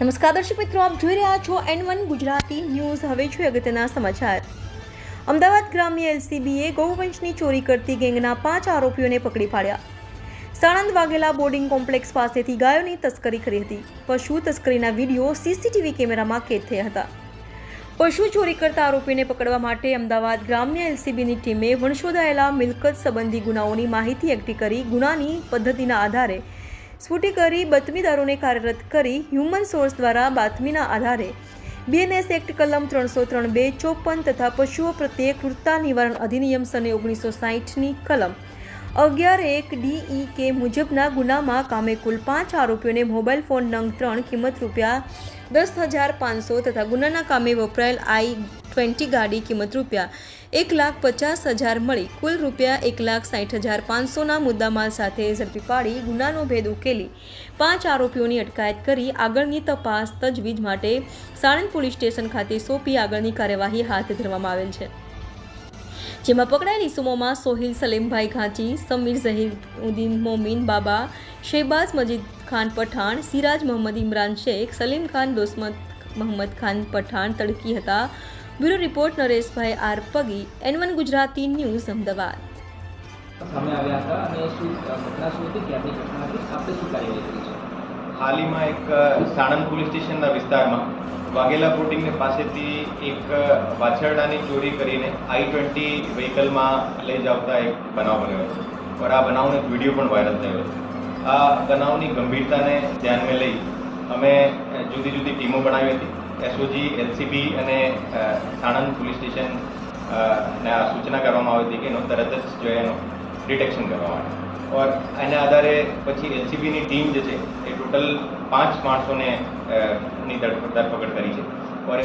નમસ્કાર દર્શક મિત્રો, આપ જોઈ રહ્યા છો એન વન ગુજરાતી ન્યૂઝ. હવે છું અગત્યના સમાચાર. અમદાવાદ ગ્રામ્ય એલસીબીએ ગૌવંશની ચોરી કરતી ગેંગના પાંચ આરોપીઓને પકડી પાડ્યા. સાણંદ વાઘેલા બોર્ડિંગ કોમ્પ્લેક્સ પાસેથી ગાયોની તસ્કરી કરી હતી. પશુ તસ્કરીના વીડિયો સીસીટીવી કેમેરામાં કેદ થયા હતા. પશુ ચોરી કરતા આરોપીને પકડવા માટે અમદાવાદ ગ્રામ્ય એલસીબીની ટીમે વણશોધાયેલા મિલકત સંબંધી ગુનાઓની માહિતી એકઠી કરી ગુનાની પદ્ધતિના આધારે સ્ફુટી કરી બાતમીદારોને કાર્યરત કરી હ્યુમન સોર્સ દ્વારા બાતમીના આધારે બીએનએસ એક્ટ કલમ ત્રણસો ત્રણ બે ચોપન તથા પશુઓ પ્રત્યે ક્રૂરતા નિવારણ અધિનિયમ સને ઓગણીસો સાહીઠની કલમ. અગિયાર એક ડીઈ કે મુજબના ગુનામાં કામે કુલ પાંચ આરોપીઓને મોબાઈલ ફોન નંગ ત્રણ કિંમત રૂપિયા દસ હજાર પાંચસો તથા ગુનાના કામે વપરાયેલ આઈ ટ્વેન્ટી ગાડી કિંમત રૂપિયા એક લાખ પચાસ હજાર મળી. કુલ રૂપિયા એક લાખ સાઠ હજાર પાંચસોના મુદ્દામાલ સાથે ઝડપી પાડી ગુનાનો ભેદ ઉકેલી. પાંચ આરોપીઓની અટકાયત કરી આગળની તપાસ તજવીજ માટે સાણંદ પોલીસ સ્ટેશન ખાતે સોંપી આગળની કાર્યવાહી હાથ ધરવામાં આવેલ છે. જેમાં પકડાયેલ ઇસમોમાં સોહિલ સલીમભાઈ ઘાંચી, સમીર ઝહીરુદ્દીન મોમીન બાબા, શેબાઝ મજીદ ખાન પઠાણ, સિરાજ મોહમ્મદ ઇમરાન શેખ, સલીમ ખાન દોસ્મત, મોહમ્મદ ખાન પઠાણ તડકી હતા. Bureau report Nareshbhai R Pagi N one Gujarati news Ahmedabad. સામે આવ્યા હતા અને શું ઘટના શું હતી? ક્યાંની ઘટના હતી આપણે શું કાર્યવાહી કરી છે? હાલીમાં એક સાણંદ પોલીસ સ્ટેશનના વિસ્તારમાં વાઘેલા બોટિંગની પાસેથી એક વાછરડાની ચોરી કરીને આઈ ટ્વેન્ટી વ્હીકલમાં લઈ જાવતા એક બનાવ બન્યો હતો. પણ આ બનાવનો એક વીડિયો પણ વાયરલ થયો હતો. આ બનાવની ગંભીરતાને ધ્યાનમાં લઈ અમે જુદી જુદી ટીમો બનાવી હતી. એસઓજી એલસીબી અને સાણંદ પોલીસ સ્ટેશન ને સૂચના કરવામાં આવી હતી કે એનો તરત જ જો એનો ડિટેક્શન કરવા માટે ઓર એના આધારે પછી એલસીબીની ટીમ જે છે, એ ટોટલ પાંચ માણસોને ની ધરપકડ કરી છે. ઓર